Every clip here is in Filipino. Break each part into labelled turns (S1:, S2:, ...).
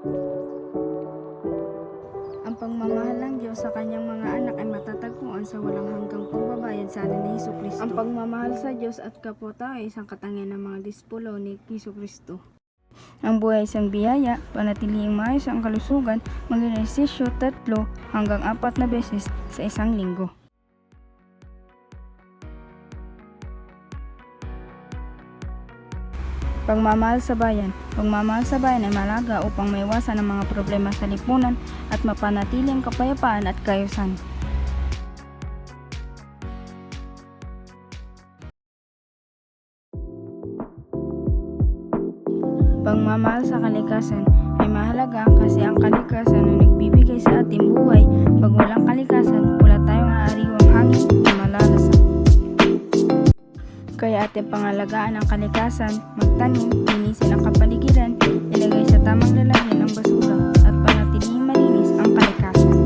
S1: Ang pagmamahal ng Diyos sa kanyang mga anak ay matatagpuan sa walang hanggang pagbabayad sa alin ni Heso Kristo. Ang pagmamahal sa Diyos at kapwa ay isang katangian ng mga dispulo ni Heso Kristo. Ang buhay ay isang biyaya, panatilihing maayos ang kalusugan, mag-ehersisyo tatlo hanggang apat na beses sa isang linggo. Pagmamahal sa bayan. Pagmamahal sa bayan ay malaga upang maiwasan ang mga problema sa lipunan at mapanatili ang kapayapaan at kayusan. Pagmamahal sa kalikasan ay mahalaga kasi ang kalikasan ay nagbibigay Kaya ating pangalagaan ang kalikasan, magtanim, linisin ang kapaligiran, ilagay sa tamang lalagyan ng basura, at panatilihing malinis ang kalikasan.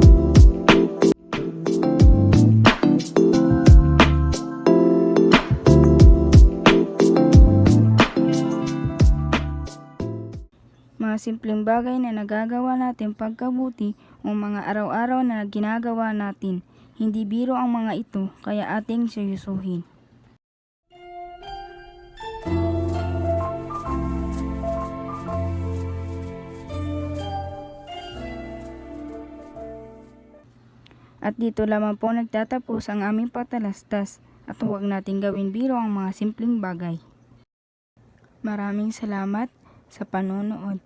S1: Mga simpleng bagay na nagagawa natin pagkabuti o mga araw-araw na ginagawa natin. Hindi biro ang mga ito, kaya ating seryosohin. At dito lamang po nagtatapos ang aming patalastas at huwag nating gawin biro ang mga simpleng bagay. Maraming salamat sa panonood.